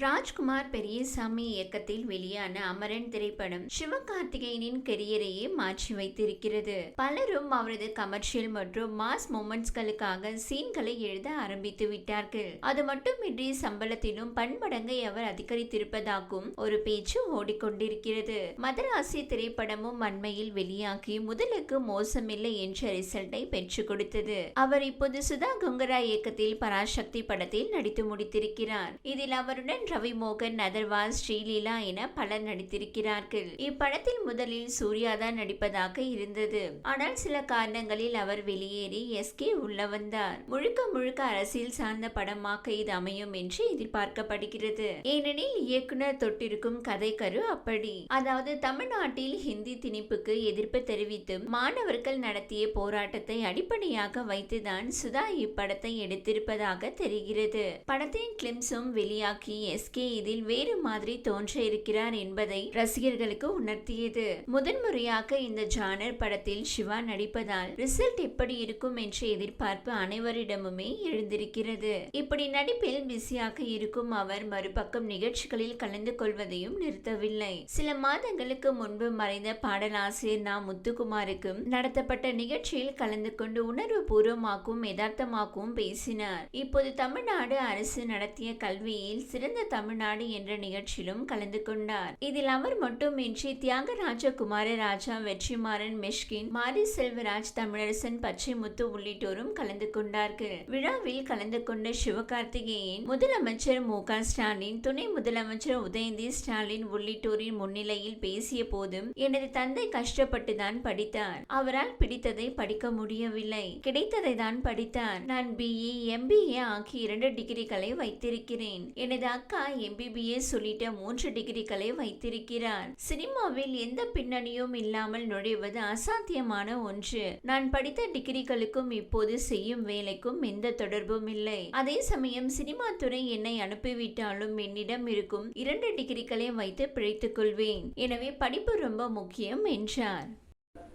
ராஜ்குமார் பெரியசாமி இயக்கத்தில் வெளியான அமரன் திரைப்படம் சிவகார்த்திகேயனின் கெரியரையே மாற்றி வைத்திருக்கிறது. பலரும் அவரது கமர்ஷியல் மற்றும் மாஸ் மூமெண்ட்ஸ்களுக்காக சீன்களை எழுத ஆரம்பித்து விட்டார்கள். அது மட்டுமின்றி சம்பளத்திலும் பன்மடங்கை அவர் அதிகரித்திருப்பதாகவும் ஒரு பேச்சு ஓடிக்கொண்டிருக்கிறது. மதராசி திரைப்படமும் அண்மையில் வெளியாகி முதலுக்கு மோசமில்லை என்ற ரிசல்ட்டை பெற்றுக் கொடுத்தது. அவர் இப்போது சுதா குங்கரா இயக்கத்தில் பராசக்தி படத்தில் நடித்து முடித்திருக்கிறார். இதில் அவருடன் ரவி மோகன் நதர்வாஸ் ஸ்ரீலீலா என பலர் நடித்திருக்கிறார்கள். இப்படத்தில் முதலில் சூர்யா தான் நடிப்பதாக இருந்தது. ஆனால் சில காரணங்களில் அவர் வெளியேறி எஸ்கே உள்ள வந்தார். முழுக்க முழுக்க அரசியல் சார்ந்த படமாக இது அமையும் என்று எதிர்பார்க்கப்படுகிறது. ஏனெனில் இயக்குனர் தொட்டிருக்கும் கதை கரு அப்படி. அதாவது தமிழ்நாட்டில் ஹிந்தி திணிப்புக்கு எதிர்ப்பு தெரிவித்து மாணவர்கள் நடத்திய போராட்டத்தை அடிப்படையாக வைத்துதான் சுதா இப்படத்தை எடுத்திருப்பதாக தெரிகிறது. படத்தின் கிளிம்ஸும் வெளியாகி எஸ்கே இதில் வேறு மாதிரி தோன்ற இருக்கிறார் என்பதை ரசிகர்களுக்கு உணர்த்தியது. முதன்முறையாக இந்த ஜானர் படத்தில் சிவா நடிப்பதால் ரிசல்ட் எப்படி இருக்கும் என்ற எதிர்பார்ப்பு அனைவரிடமுமே எழுந்திருக்கிறது. இப்படி நடிப்பில் பிஸியாக இருக்கும் அவர் மறுபக்கம் நிகழ்ச்சிகளில் கலந்து கொள்வதையும் நிறுத்தவில்லை. சில மாதங்களுக்கு முன்பு மறைந்த பாடலாசிரியர் நா. முத்துக்குமாருக்கும் நடத்தப்பட்ட நிகழ்ச்சியில் கலந்து கொண்டு உணர்வு பூர்வமாகவும் யதார்த்தமாகவும் பேசினார். இப்போது தமிழ்நாடு அரசு நடத்திய கல்வியில் சிறந்த சிறந்த தமிழ்நாடு என்ற நிகழ்ச்சியிலும் கலந்து கொண்டார். இதில் அவர் மட்டுமின்றி தியாகராஜ குமாரராஜா வெற்றிமாறன் மெஷ்கின் மாரி செல்வராஜ் தமிழரசன் பச்சைமுத்து உள்ளிட்டோரும் கலந்து கொண்டார்கள். விழாவில் கலந்து கொண்ட சிவகார்த்திகேயன் முதலமைச்சர் மு க ஸ்டாலின் துணை முதலமைச்சர் உதயநிதி ஸ்டாலின் உள்ளிட்டோரின் முன்னிலையில் பேசிய போதும் எனது தந்தை கஷ்டப்பட்டுதான் படித்தார். அவரால் பிடித்ததை படிக்க முடியவில்லை. கிடைத்ததை தான் படித்தார். நான் பிஇ எம்பிஏ ஆகிய இரண்டு டிகிரிகளை வைத்திருக்கிறேன். எனது அக்கா எம்பிபிஎஸ் உள்ளிட்ட மூன்று டிகிரிகளை வைத்திருக்கிறார். சினிமாவில் எந்த பின்னணியும் இல்லாமல் நுழைவது அசாத்தியமான ஒன்று. நான் படித்த டிகிரிகளுக்கும் இப்போது செய்யும் வேலைக்கும் எந்த தொடர்பும் இல்லை. அதே சமயம் சினிமா துறை என்னை அனுப்பிவிட்டாலும் என்னிடம் இருக்கும் இரண்டு டிகிரிகளை வைத்து பிழைத்துக் கொள்வேன். எனவே படிப்பு ரொம்ப முக்கியம் என்றார்.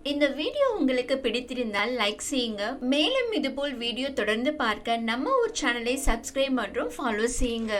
இந்த வீடியோ உங்களுக்கு பிடித்திருந்தால் லைக் செய்யுங்க. மேலும் இதுபோல் வீடியோ தொடர்ந்து பார்க்க நம்ம ஒரு சேனலை சப்ஸ்கிரைப் மற்றும் ஃபாலோ செய்யுங்க.